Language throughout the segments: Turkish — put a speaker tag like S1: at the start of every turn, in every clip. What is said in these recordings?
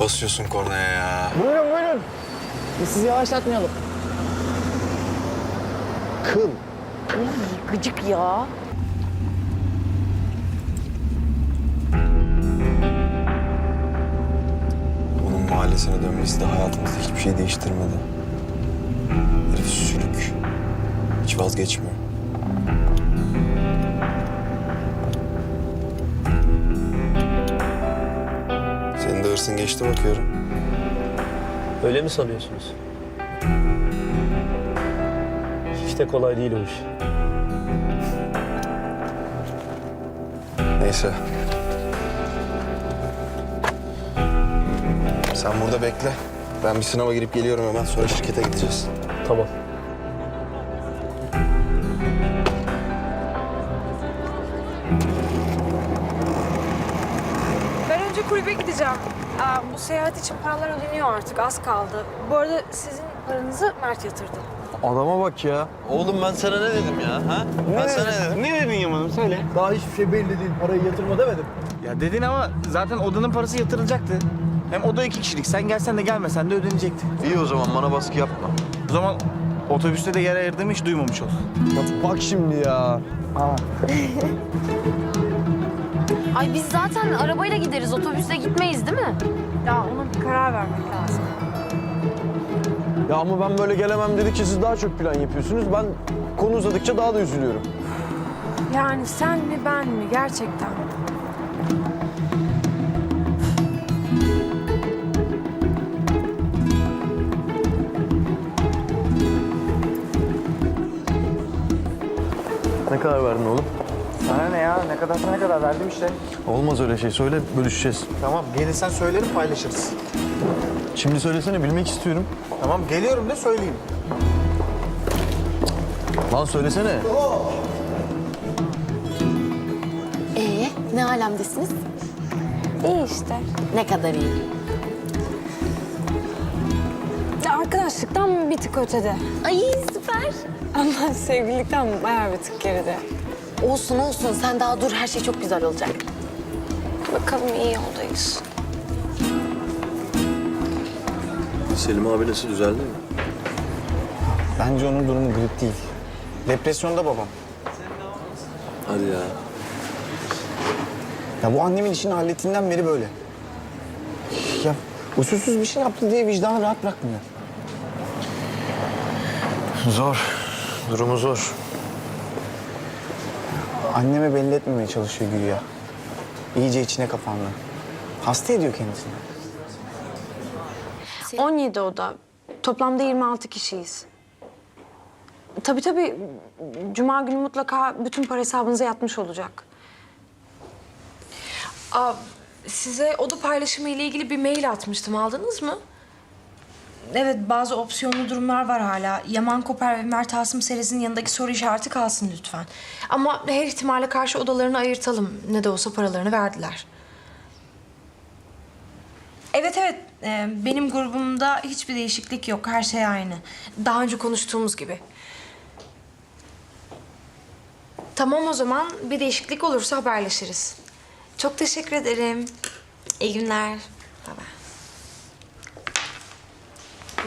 S1: Basıyorsun kornaya ya?
S2: Buyurun buyurun. Biz sizi yavaşlatmayalım. Kıl.
S3: Gıcık ya.
S1: Onun mahallesine dönmesi de hayatımızda hiçbir şey değiştirmedi. Herif sülük. Hiç vazgeçmiyor. Hırsın geçti bakıyorum.
S4: Öyle mi sanıyorsunuz? Hiç de kolay değil o iş.
S1: Neyse. Sen burada bekle. Ben bir sınava girip geliyorum hemen. Sonra şirkete gideceğiz.
S4: Tamam.
S5: Önce kulübe gideceğim. Aa, bu seyahat için paralar ödeniyor artık. Az kaldı. Bu arada sizin paranızı Mert yatırdı.
S2: Adama bak ya.
S6: Oğlum ben sana ne dedim ya? Ha? Ben sana ne dedim?
S2: Ne dedin Yaman'ım söyle. Daha hiçbir şey belli değil. Parayı yatırma demedim.
S7: Ya dedin ama zaten odanın parası yatırılacaktı. Hem oda iki kişilik. Sen gelsen de gelmesen de ödenecekti.
S6: İyi o zaman bana baskı yapma.
S7: O zaman otobüste de yer ayırdığımı hiç duymamış ol.
S2: Ya bak şimdi ya.
S3: Ay biz zaten arabayla gideriz, otobüsle gitmeyiz değil mi?
S5: Ya ona bir karar vermek lazım.
S2: Ya ama ben böyle gelemem dedikçe siz daha çok plan yapıyorsunuz. Ben konu uzadıkça daha da üzülüyorum.
S5: Yani sen mi ben mi gerçekten?
S2: Ne kadar verdin oğlum?
S7: Ne kadar ne kadar verdim işte.
S2: Olmaz öyle şey. Söyle bölüşeceğiz.
S7: Tamam gelirsen söylerim paylaşırız.
S2: Şimdi söylesene bilmek istiyorum.
S7: Tamam geliyorum da söyleyeyim.
S2: Lan söylesene.
S3: Ee, ne alemdesiniz?
S5: İyi işte.
S3: Ne kadar iyi.
S5: Ya arkadaşlıktan bir tık ötede.
S3: Ay süper.
S5: Ama sevgililikten bayağı bir tık geride.
S3: Olsun olsun, sen daha dur, her şey çok güzel olacak.
S5: Bakalım iyi yoldayız.
S1: Selim abi nasıl düzeldi mi?
S7: Bence onun durumu grip değil. Depresyonda babam.
S1: Hadi ya.
S7: Ya bu annemin işini hallettiğinden beri böyle. Ya usulsüz bir şey yaptı diye vicdanı rahat bırakmıyor.
S1: Zor. Durumu zor.
S7: Anneme belli etmemeye çalışıyor güya. İyice içine kapandı. Hasta ediyor kendisini.
S5: 17 oda. Toplamda 26 kişiyiz. Tabii tabii. Cuma günü mutlaka bütün para hesabınıza yatmış olacak.
S8: Aa, size oda paylaşımı ile ilgili bir mail atmıştım. Aldınız mı? Evet, bazı opsiyonlu durumlar var hala. Yaman Koper ve Mert Asım serisinin yanındaki soru işareti kalsın lütfen. Ama her ihtimale karşı odalarını ayırtalım. Ne de olsa paralarını verdiler. Evet evet, Ee, benim grubumda hiçbir değişiklik yok. Her şey aynı. Daha önce konuştuğumuz gibi. Tamam o zaman bir değişiklik olursa haberleşiriz. Çok teşekkür ederim. İyi günler. Bye bye.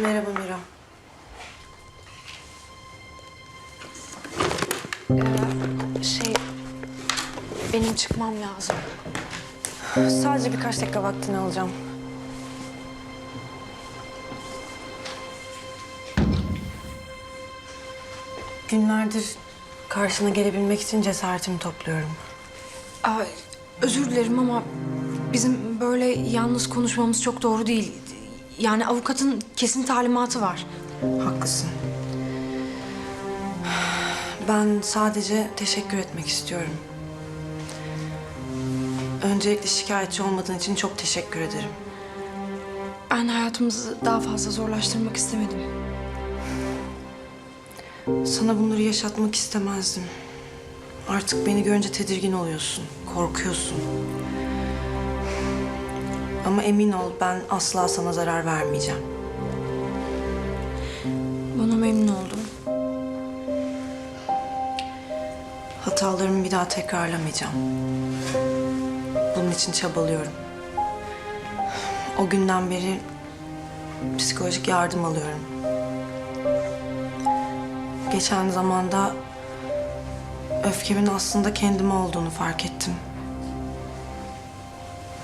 S8: Merhaba Mira. Ee, şey, benim çıkmam lazım.
S5: Sadece birkaç dakika vaktini alacağım. Günlerdir karşına gelebilmek için cesaretimi topluyorum.
S8: Aa, özür dilerim ama bizim böyle yalnız konuşmamız çok doğru değil. Yani avukatın kesin talimatı var.
S5: Haklısın. Ben sadece teşekkür etmek istiyorum. Öncelikle şikayetçi olmadığın için çok teşekkür ederim.
S8: Ben hayatımızı daha fazla zorlaştırmak istemedim.
S5: Sana bunları yaşatmak istemezdim. Artık beni görünce tedirgin oluyorsun, korkuyorsun. Ama emin ol ben asla sana zarar vermeyeceğim.
S8: Buna memnun oldum.
S5: Hatalarımı bir daha tekrarlamayacağım. Bunun için çabalıyorum. O günden beri psikolojik yardım alıyorum. Geçen zamanda öfkemin aslında kendime olduğunu fark ettim.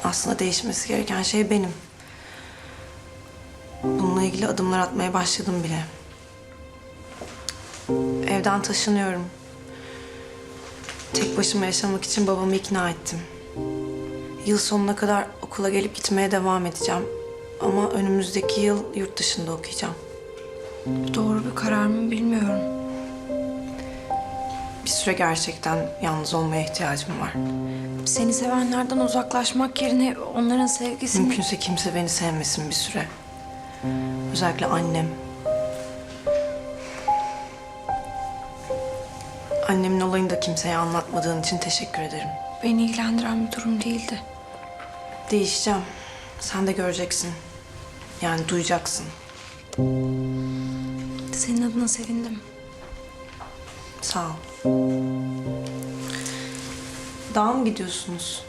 S5: Aslında değişmesi gereken şey benim. Bununla ilgili adımlar atmaya başladım bile. Evden taşınıyorum. Tek başıma yaşamak için babamı ikna ettim. Yıl sonuna kadar okula gelip gitmeye devam edeceğim. Ama önümüzdeki yıl yurt dışında okuyacağım. Doğru bir karar mı bilmiyorum. Bir süre gerçekten yalnız olmaya ihtiyacım var.
S8: Seni sevenlerden uzaklaşmak yerine onların sevgisini...
S5: Mümkünse kimse beni sevmesin bir süre. Özellikle annem. Annemin olayını da kimseye anlatmadığın için teşekkür ederim.
S8: Beni ilgilendiren bir durum değildi.
S5: Değişeceğim. Sen de göreceksin. Yani duyacaksın.
S8: Senin adına sevindim.
S5: Sağ ol. Dağa mı gidiyorsunuz?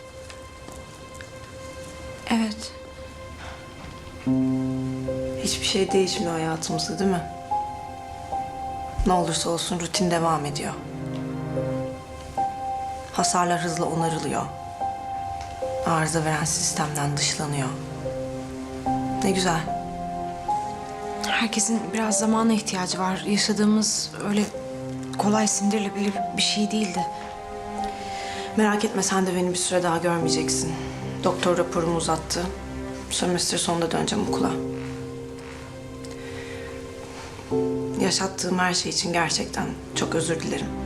S8: Evet.
S5: Hiçbir şey değişmiyor hayatımızda değil mi? Ne olursa olsun rutin devam ediyor. Hasarlar hızla onarılıyor. Arıza veren sistemden dışlanıyor. Ne güzel.
S8: Herkesin biraz zamana ihtiyacı var. Yaşadığımız öyle kolay sindirilebilir bir şey değildi.
S5: Merak etme sen de beni bir süre daha görmeyeceksin. Doktor raporumu uzattı. Sömestr sonunda döneceğim okula. Yaşattığım her şey için gerçekten çok özür dilerim.